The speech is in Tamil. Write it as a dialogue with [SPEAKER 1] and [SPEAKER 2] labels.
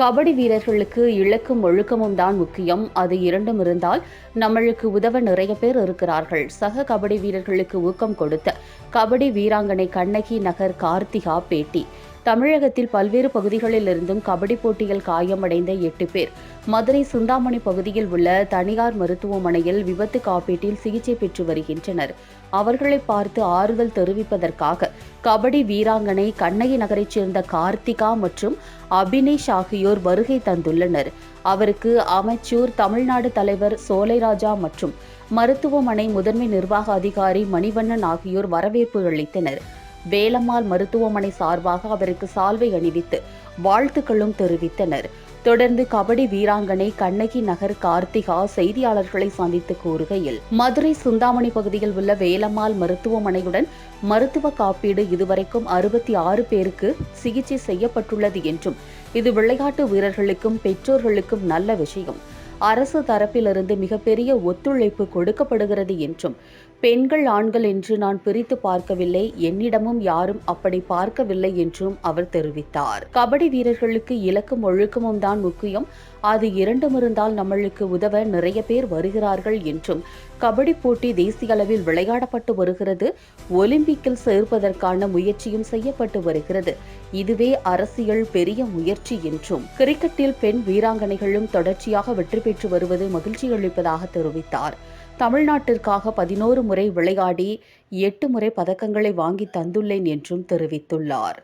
[SPEAKER 1] கபடி வீரர்களுக்கு இலக்கும் ஒழுக்கமும் தான் முக்கியம். அது இரண்டும் இருந்தால் நம்மளுக்கு உதவ நிறைய பேர் இருக்கிறார்கள். சக கபடி வீரர்களுக்கு ஊக்கம் கொடுத்த கபடி வீராங்கனை கண்ணகி நகர் கார்த்திகா பேட்டி. தமிழகத்தில் பல்வேறு பகுதிகளிலிருந்தும் கபடி போட்டியில் காயமடைந்த எட்டு பேர். மதுரை சுண்டாமணி பகுதியில் உள்ள தனியார் மருத்துவமனையில் விபத்து காப்பீட்டில் சிகிச்சை பெற்று வருகின்றனர். அவர்களை பார்த்து ஆறுதல் தெரிவிப்பதற்காக கபடி வீராங்கனை கண்ணகி நகரைச் சேர்ந்த கார்த்திகா மற்றும் அபினேஷ் ஆகியோர் வருகை தந்துள்ளனர். அவருக்கு அமைச்சூர் தமிழ்நாடு தலைவர் சோலைராஜா மற்றும் மருத்துவமனை முதன்மை நிர்வாக அதிகாரி மணிவண்ணன் ஆகியோர் வரவேற்பு அளித்தனர். வேலம்மாள் மருத்துவமனை சார்பாக அவருக்கு சால்வை அணிவித்து வாழ்த்துக்களும் தெரிவித்தனர். தொடர்ந்து கபடி வீராங்கனை கண்ணகி நகர் கார்த்திகா செய்தியாளர்களை சந்தித்து கூறுகையில் மதுரை சுந்தாமணி பகுதியில் உள்ள வேலம்மாள் மருத்துவமனையுடன் மருத்துவ காப்பீடு இதுவரைக்கும் அறுபத்தி ஆறு பேருக்கு சிகிச்சை செய்யப்பட்டுள்ளது என்றும் இது விளையாட்டு வீரர்களுக்கும் பெற்றோர்களுக்கும் நல்ல விஷயம். அரசு தரப்பிலிருந்து மிகப்பெரிய ஒத்துழைப்பு கொடுக்கப்படுகிறது என்றும் பெண்கள் ஆண்கள் என்று நான் பிரித்து பார்க்கவில்லை. என்னிடமும் யாரும் அப்படி பார்க்கவில்லை என்றும் அவர் தெரிவித்தார். கபடி வீரர்களுக்கு இலக்கும் ஒழுக்கமும் தான் முக்கியம். அது இரண்டும் இருந்தால் நம்மளுக்கு உதவ நிறைய பேர் வருகிறார்கள் என்றும். கபடி போட்டி தேசிய அளவில் விளையாடப்பட்டு வருகிறது. ஒலிம்பிக்கில் சேர்ப்பதற்கான முயற்சியும் செய்யப்பட்டு வருகிறது. இதுவே அரசியல் பெரிய முயற்சி என்றும். கிரிக்கெட்டில் பெண் வீராங்கனைகளும் தொடர்ச்சியாக வெற்றி பெற்று வருவது மகிழ்ச்சி அளிப்பதாக தெரிவித்தார். தமிழ்நாட்டிற்காக பதினோரு முறை விளையாடி எட்டு முறை பதக்கங்களை வாங்கி தந்துள்ளேன் என்றும் தெரிவித்துள்ளார்.